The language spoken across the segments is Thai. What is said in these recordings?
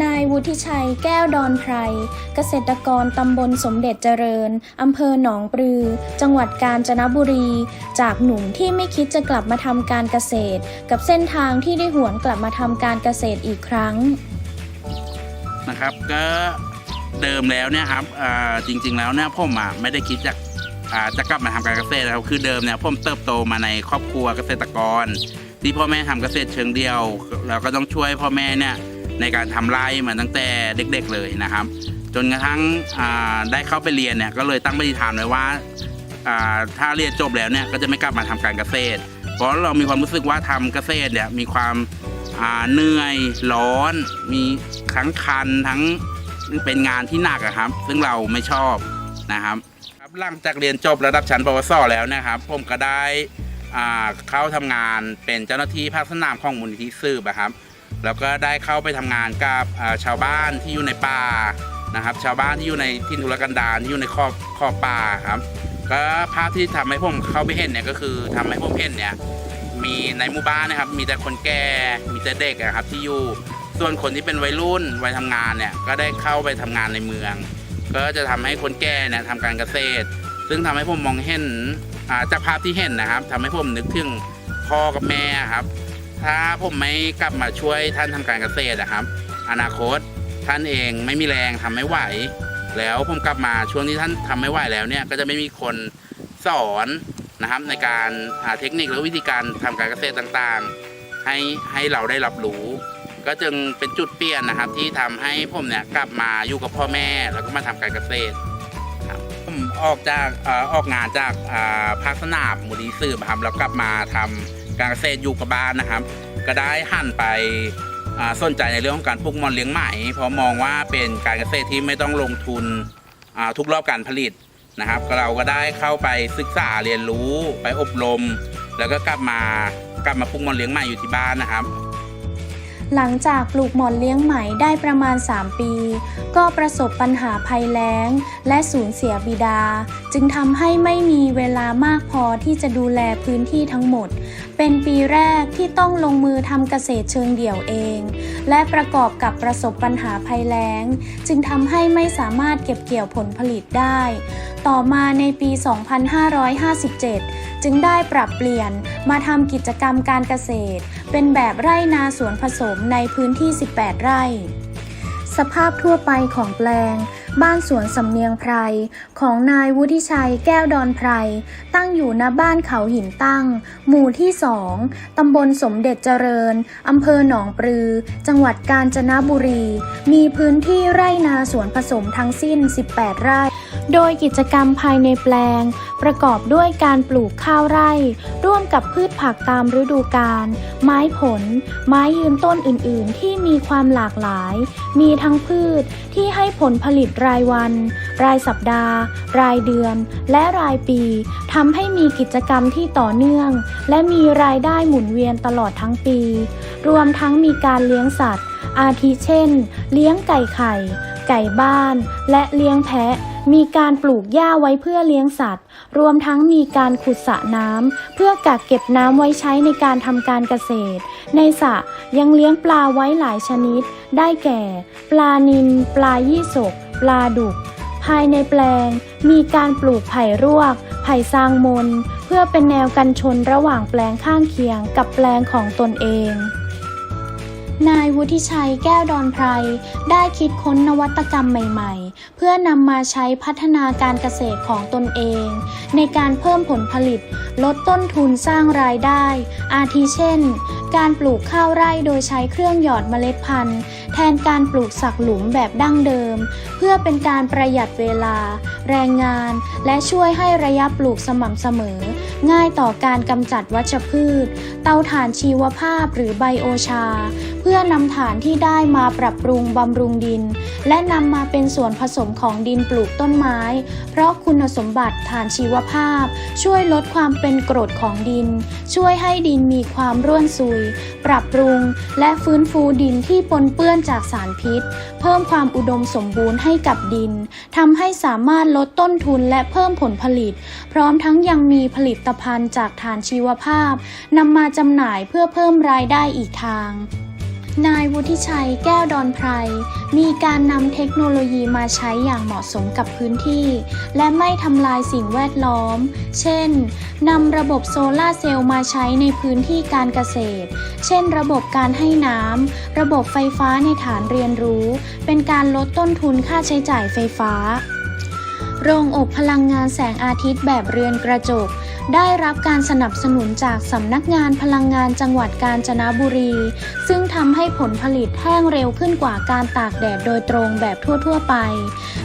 นายวุฒิชัยแก้วดอนไพร เกษตรกรตำบลสมเด็จเจริญ อำเภอหนองปลือ จังหวัดกาญจนบุรี จากหนุ่มที่ไม่คิดจะกลับมาทำการเกษตร กับเส้นทางที่ได้หวนกลับมาทำการเกษตรอีกครั้ง นะครับก็เดิมแล้วเนี่ยครับจริง ๆ แล้วเนี่ยผมอะไม่ได้คิดจะจะกลับมาทำการเกษตรแล้วคือเดิมเนี่ยผมเติบโตมาในครอบครัวเกษตรกร ที่พ่อแม่ทำเกษตรเชิงเดียวเราก็ต้องช่วยพ่อแม่เนี่ย ในการทำไร่มาตั้งแต่เด็กๆเลยนะครับ จนกระทั่งได้เข้าไปเรียนเนี่ยก็เลยตั้งปฏิฐานไว้ว่าถ้าเรียนจบแล้วเนี่ยก็จะไม่กลับมาทำการเกษตร เพราะเรามีความรู้สึกว่าทำเกษตรเนี่ยมีความาเหนื่อยร้อน มีทั้งคันทั้งเป็นงานที่หนักอะครับ ซึ่งเราไม่ชอบนะครับครับหลังจากเรียนจบระดับชั้นปวสแล้วนะครับ ผมก็ได้เข้าทำงานเป็นเจ้าหน้าที่ภาคสนามของมูลนิธิสืบอะครับ แล้วก็ได้เข้าไปทำงานกับชาวบ้านที่อยู่ในป่านะครับ ชาวบ้านที่อยู่ในทินทุรกันดารที่อยู่ในขอบขอบป่าครับ ก็ภาพที่ทำให้ผมเข้าไปเห็นเนี่ยก็คือทำให้ผมเห็นเนี่ยมีในหมู่บ้านนะครับ มีแต่คนแก่มีแต่เด็กอะครับที่อยู่ส่วนคนที่เป็นวัยรุ่นวัยทำงานเนี่ยก็ได้เข้าไปทำงานในเมือง ก็จะทำให้คนแก่เนี่ยทำการเกษตร ซึ่งทำให้ผมมองเห็นจากภาพที่เห็นนะครับทำให้ผมนึกถึงพ่อกับแม่ครับ ถ้าผมไม่กลับมาช่วยท่านทำการเกษตรนะครับ อนาคตท่านเองไม่มีแรงทำไม่ไหว แล้วผมกลับมาช่วงที่ท่านทำไม่ไหวแล้วเนี่ยก็จะไม่มีคนสอนนะครับในการหาเทคนิคหรือวิธีการทำการเกษตรต่างๆ ให้ให้เราได้รับรู้ ก็จึงเป็นจุดเปลี่ยนนะครับ ที่ทำให้ผมเนี่ยกลับมาอยู่กับพ่อแม่แล้วก็มาทำการเกษตรผมออกจากออกงานจากภาคสนามมูลนิธิสืบครับแล้วกลับมาทำ การเกษตรอยู่กับบ้านนะครับ ก็ได้หันไปสนใจในเรื่องของการปลูกมอนเลี้ยงไหมเพราะมองว่าเป็นการเกษตรที่ไม่ต้องลงทุนทุกรอบการผลิตนะครับเราก็ได้เข้าไปศึกษาเรียนรู้ไปอบรม แล้วก็กลับมากลับมาปลูกมอนเลี้ยงไหมอยู่ที่บ้านนะครับ หลังจากปลูกหมอนเลี้ยงไหมได้ประมาณ 3 ปี ก็ประสบปัญหาภัยแล้ง และสูญเสียบิดา จึงทำให้ไม่มีเวลามากพอที่จะดูแลพื้นที่ทั้งหมด เป็นปีแรกที่ต้องลงมือทำเกษตรเชิงเดี่ยวเอง และประกอบกับประสบปัญหาภัยแล้ง จึงทำให้ไม่สามารถเก็บเกี่ยวผลผลิตได้ ต่อมาในปี 2557 จึงได้ปรับเปลี่ยนมาทำกิจกรรมการเกษตร เป็นแบบไร่นาสวนผสมในพื้นที่ 18 ไร่ สภาพทั่วไปของแปลง บ้านสวนสำเนียงไพร ของนายวุฒิชัยแก้วดอนไพร ตั้งอยู่ณบ้านเขาหินตั้ง หมู่ที่สองตำบลสมเด็จเจริญอำเภอหนองปลือ จังหวัดกาญจนบุรี มีพื้นที่ไร่นาสวนผสมทั้งสิ้น 18 ไร่ โดยกิจกรรมภายในแปลง ประกอบด้วยการปลูกข้าวไร่ ร่วมกับพืชผักตามฤดูกาล ไม้ผล ไม้ยืนต้นอื่น ๆ ที่มีความหลากหลาย มีทั้งพืชที่ให้ผลผลิตรายวัน รายสัปดาห์ รายเดือน และรายปีทำให้มีกิจกรรมที่ต่อเนื่อง และมีรายได้หมุนเวียนตลอดทั้งปี รวมทั้งมีการเลี้ยงสัตว์ อาทิเช่น เลี้ยงไก่ไข่ ไก่บ้าน และเลี้ยงแพะ มีการปลูกหญ้าไว้เพื่อเลี้ยงสัตว์ รวมทั้งมีการขุดสระน้ำเพื่อกักเก็บน้ำไว้ใช้ในการทำการเกษตร ในสระยังเลี้ยงปลาไว้หลายชนิด ได้แก่ ปลานิลปลายี่สก ปลาดุก ภายในแปลง มีการปลูกไผ่รวก ไผ่ซางมน เพื่อเป็นแนวกันชนระหว่างแปลงข้างเคียงกับแปลงของตนเอง นายวุฒิชัยแก้วดอนไพรได้คิดค้นนวัตกรรมใหม่ๆ เพื่อนำมาใช้พัฒนาการเกษตรของตนเอง ในการเพิ่มผลผลิต ลดต้นทุนสร้างรายได้ อาทิเช่น การปลูกข้าวไร่โดยใช้เครื่องหยอดเมล็ดพันธุ์ แทนการปลูกสักหลุมแบบดั้งเดิม เพื่อเป็นการประหยัดเวลา แรงงาน และช่วยให้ระยะปลูกสม่ำเสมอ ง่ายต่อการกำจัดวัชพืช เตาถ่านชีวภาพหรือไบโอชา เพื่อนำฐานที่ได้มาปรับปรุงบำรุงดิน และนำมาเป็นส่วนผสมของดินปลูกต้นไม้ เพราะคุณสมบัติฐานชีวภาพ ช่วยลดความเป็นกรดของดิน ช่วยให้ดินมีความร่วนซุย ปรับปรุง และฟื้นฟูดินที่ปนเปื้อนจากสารพิษ เพิ่มความอุดมสมบูรณ์ให้กับดินทำให้สามารถลดต้นทุนและเพิ่มผลผลิต พร้อมทั้งยังมีผลิตภัณฑ์จากฐานชีวภาพนำมาจำหน่ายเพื่อเพิ่มรายได้อีกทางนายวุฒิชัยแก้วดอนไพร มีการนำเทคโนโลยีมาใช้อย่างเหมาะสมกับพื้นที่ และไม่ทำลายสิ่งแวดล้อม เช่น นำระบบโซลาเซลล์มาใช้ในพื้นที่การเกษตร เช่น ระบบการให้น้ำ ระบบไฟฟ้าในฐานเรียนรู้ เป็นการลดต้นทุนค่าใช้จ่ายไฟฟ้า โรงอบพลังงานแสงอาทิตย์แบบเรือนกระจก ได้รับการสนับสนุนจากสำนักงานพลังงานจังหวัดกาญจนบุรี ซึ่งทำให้ผลผลิตแห้งเร็วขึ้นกว่าการตากแดดโดยตรงแบบทั่ว ๆ ไป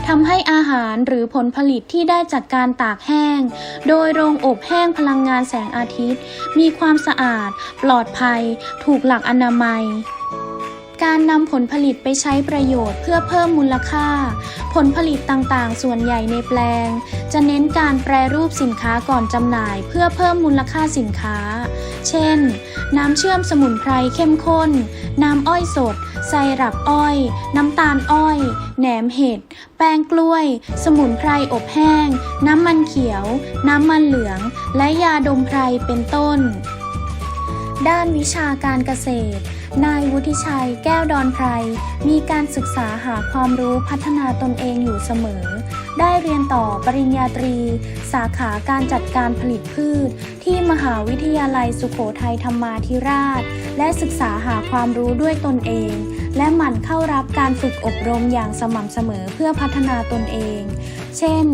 ทำให้อาหารหรือผลผลิตที่ได้จากการตากแห้ง โดยโรงอบแห้งพลังงานแสงอาทิตย์ มีความสะอาด ปลอดภัย ถูกหลักอนามัย การนำผลผลิตไปใช้ประโยชน์เพื่อเพิ่มมูลค่า ผลผลิตต่างๆ ส่วนใหญ่ในแปลง จะเน้นการแปรรูปสินค้าก่อนจำหน่าย เพื่อเพิ่มมูลค่าสินค้า เช่น น้ำเชื่อมสมุนไพรเข้มข้น น้ำอ้อยสด ไซรัปอ้อย น้ำตาลอ้อย แหนมเห็ด แป้งกล้วย สมุนไพรอบแห้ง น้ำมันเขียว น้ำมันเหลือง และยาดมไพรเป็นต้น ด้านวิชาการเกษตร นายวุฒิชัยแก้วดอนไพร มีการศึกษาหาความรู้พัฒนาตนเองอยู่เสมอ ได้เรียนต่อปริญญาตรี สาขาการจัดการผลิตพืช ที่มหาวิทยาลัยสุโขทัยธรรมาธิราช และศึกษาหาความรู้ด้วยตนเอง และหมั่นเข้ารับการฝึกอบรมอย่างสม่ำเสมอเพื่อพัฒนาตนเอง เช่น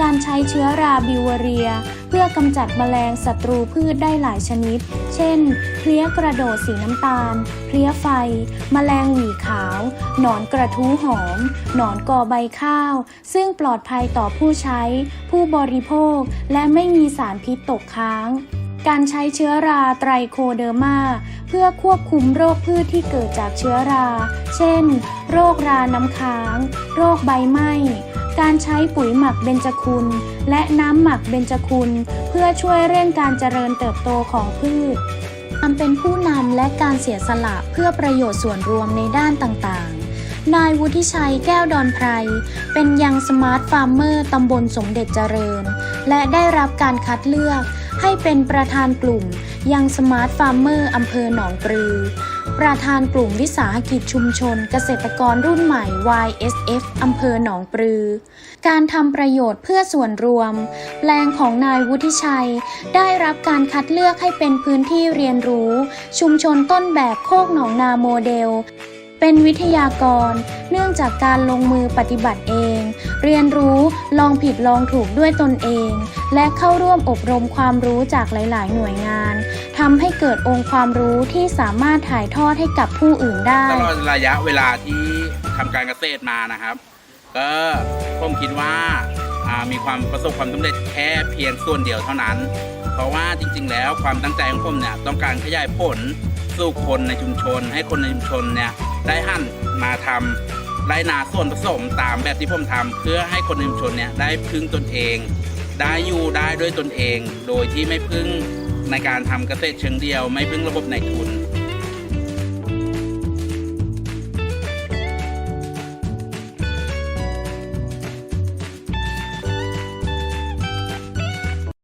การใช้เชื้อราบิวเรีย เพื่อกำจัดแมลงศัตรูพืชได้หลายชนิด เช่น เพลี้ยกระโดดสีน้ำตาล เพลี้ยไฟ แมลงหวีขาว หนอนกระทู้หอม หนอนกอใบข้าว ซึ่งปลอดภัยต่อผู้ใช้ ผู้บริโภค และไม่มีสารพิษตกค้างการใช้เชื้อราไตรโคเดอร์มา เพื่อควบคุมโรคพืชที่เกิดจากเชื้อรา เช่น โรคราน้ำค้าง โรคใบไหม้ การใช้ปุ๋ยหมักเบญจคุณ และน้ำหมักเบญจคุณ เพื่อช่วยเร่งการเจริญเติบโตของพืชความเป็นผู้นำและการเสียสละเพื่อประโยชน์ส่วนรวมในด้านต่างๆ นายวุฒิชัยแก้วดอนไพร เป็นยังสมาร์ทฟาร์มเมอร์ตำบลสมเด็จเจริญ และได้รับการคัดเลือกให้เป็นประธานกลุ่มยังสมาร์ทฟาร์มเมอร์อำเภอหนองปลือ ประธานกลุ่มวิสาหกิจชุมชนเกษตรกรรุ่นใหม่ YSF อำเภอหนองปลือ การทำประโยชน์เพื่อส่วนรวม แปลงของนายวุฒิชัย ได้รับการคัดเลือกให้เป็นพื้นที่เรียนรู้ ชุมชนต้นแบบโคกหนองนาโมเดล เป็นวิทยากร เนื่องจากการลงมือปฏิบัติเอง เรียนรู้ลองผิดลองถูกด้วยตนเอง และเข้าร่วมอบรมความรู้จากหลาย ๆ หน่วยงานทำให้เกิดองค์ความรู้ที่สามารถถ่ายทอดให้กับผู้อื่นได้ ตลอดระยะเวลาที่ทำการเกษตรมานะครับ ก็ผมคิดว่ามีความประสบความสำเร็จแค่เพียงส่วนเดียวเท่านั้น เพราะว่าจริง ๆ แล้วความตั้งใจของผมเนี่ยต้องการขยายผลสู่คนในชุมชน ให้คนในชุมชนเนี่ย ได้หั่นมาทำไรนาส่วนผสมตามแบบที่ผมทำเพื่อให้คนในชุมชนเนี่ยได้พึ่งตนเอง ได้อยู่ได้ด้วยตนเอง โดยที่ไม่พึ่งในการทำเกษตรเชิงเดียว ไม่พึ่งระบบในทุน